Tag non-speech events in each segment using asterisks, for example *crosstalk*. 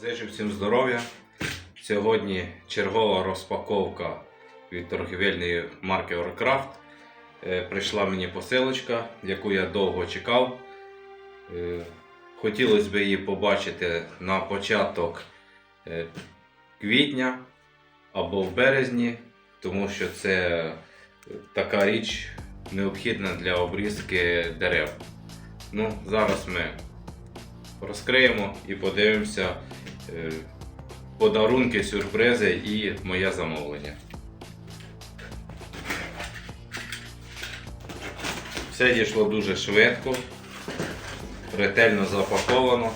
Зичу всім здоров'я. Сьогодні чергова розпаковка від торгівельної марки Warcraft. Е, Прийшла мені посилочка, яку я довго чекав. Е, Хотілося б її побачити на початок е, квітня або в березні, тому що це така річ необхідна для обрізки дерев. Ну, зараз ми розкриємо і подивимося е, подарунки, сюрпризи і моє замовлення. Все дійшло дуже швидко, ретельно запаковано.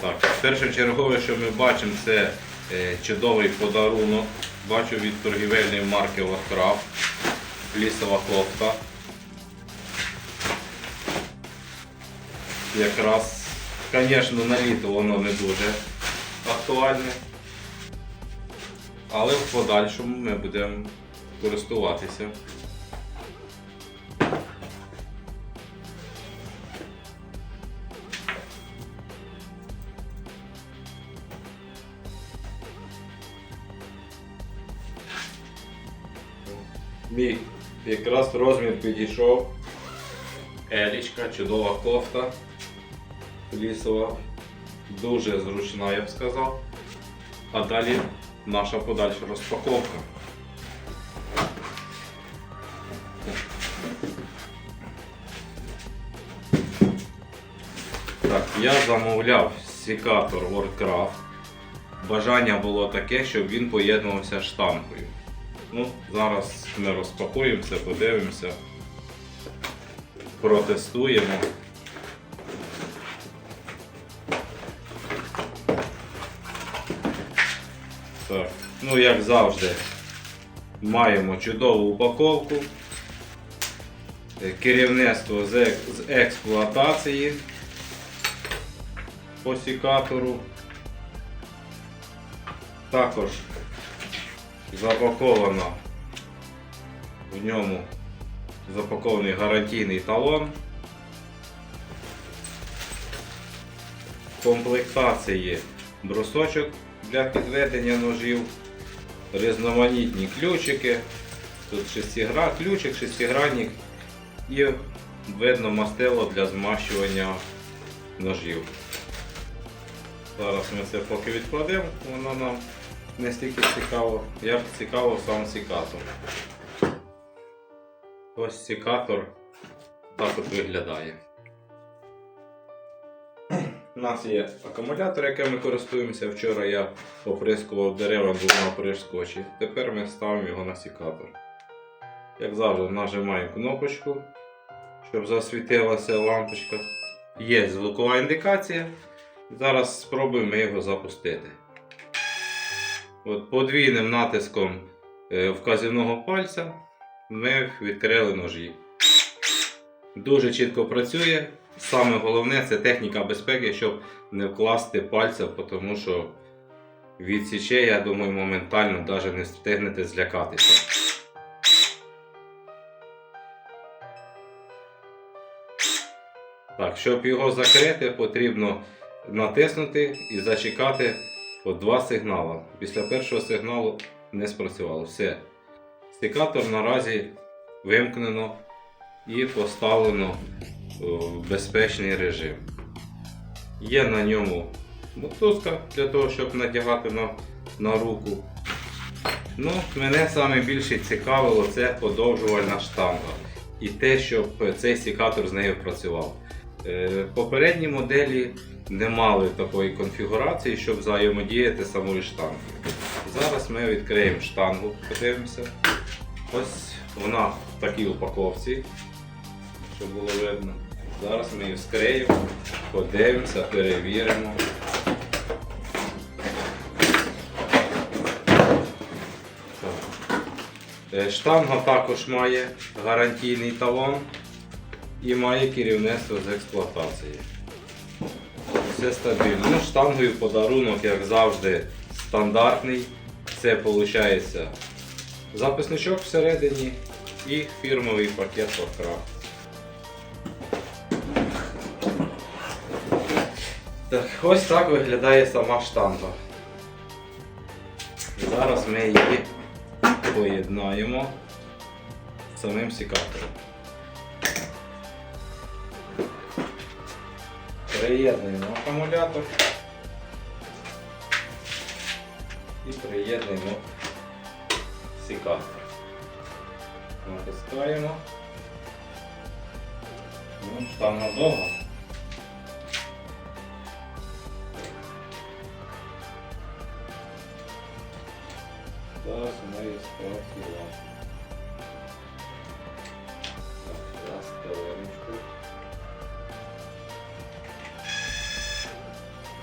Так, першочергове, що ми бачимо, це е, чудовий подарунок. Бачу від торгівельної марки Warcraft. Лісова кофта. Якраз, звісно, на літо воно не дуже актуальне. Але в подальшому ми будемо користуватися. Мій якраз розмір підійшов. Елічка, чудова кофта лісова, дуже зручна, я б сказав. А далі наша подальша розпаковка. Так, я замовляв секатор Warcraft. Бажання було таке, щоб він поєднувався штангою. Ну, зараз ми розпакуємо це, подивимося, протестуємо. Так, ну як завжди, маємо чудову упаковку, Е, керівництво з, ек- з експлуатації по секатору. Також запаковано в ньому запакований гарантійний талон. Комплектації брусочок для підведення ножів, різноманітні ключики. Тут шестигра... ключик, шестигранник і видно мастило для змащування ножів. Зараз ми це поки відкладемо, воно нам не стільки цікаво, як цікаво сам секатор. Ось секатор так от виглядає. У нас є акумулятор, яким ми користуємося. Вчора я оприскував дерева двома оприскувачі. Тепер ми ставимо його на секатор. Як завжди, нажимаємо кнопочку, щоб засвітилася лампочка. Є звукова індикація. Зараз спробуємо його запустити. От подвійним натиском е, вказівного пальця ми відкрили ножі. Дуже чітко працює. Саме головне це техніка безпеки, щоб не вкласти пальця, тому що відсіче, я думаю, моментально навіть не встигнете злякатися. Так, щоб його закрити, потрібно натиснути і зачекати по два сигнали. Після першого сигналу не спрацювало. Все. Стикатор наразі вимкнено і поставлено безпечний режим. Є на ньому мотузка для того, щоб надягати на, на руку. Ну, Мене саме більше цікавило це подовжувальна штанга і те, щоб цей секатор з нею працював. Е, Попередні моделі не мали такої конфігурації, щоб взаємодіяти самою штангою. Зараз ми відкриємо штангу, подивимося. Ось вона в такій упаковці, щоб було видно. Зараз ми її вскриємо, подивимося, перевіримо. Е, Штанга також має гарантійний талон і має керівництво з експлуатації. Все стабільно. Ну, штангою подарунок, як завжди, стандартний. Це виходить записничок всередині і фірмовий пакет Warcraft. Так, ось так виглядає сама штанга. Зараз ми її поєднаємо з самим сікатором. Приєднуємо акумулятор і приєднуємо сікатор. Натискаємо. Ну, штанга довга.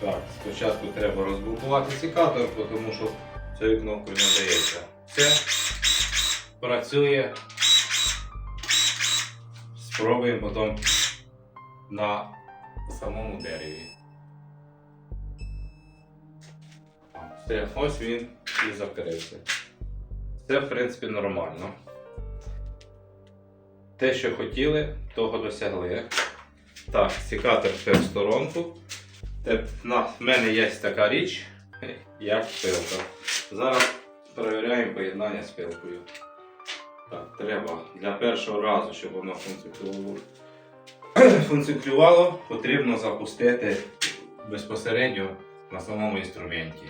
Так, спочатку треба розблокувати секатор, тому що цією кнопкою не дається. Все працює. Спробуємо потім на самому дереві. Все, ось він і закрився. Це, в принципі, нормально. Те, що хотіли, того досягли. Так, секатор в сторонку. На- В мене є така річ, як пилка. Зараз перевіряємо поєднання з пилкою. Так, треба для першого разу, щоб воно *clears throat* функціонувало, потрібно запустити безпосередньо на самому інструменті.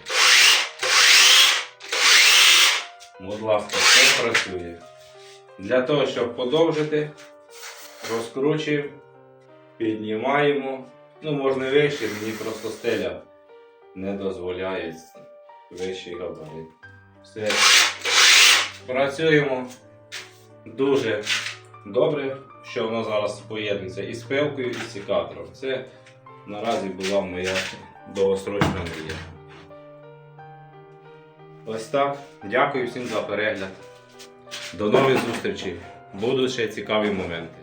Будь ласка, все працює. Для того, щоб подовжити, розкручуємо, піднімаємо. Ну, можна вище, мені просто стеля не дозволяє вищий габарит. Все. Працюємо дуже добре, що воно зараз поєднується і з пилкою, і з секатором. Це наразі була моя довгосрочна мрія. Ось так. Дякую всім за перегляд. До нових зустрічей. Будуть ще цікаві моменти.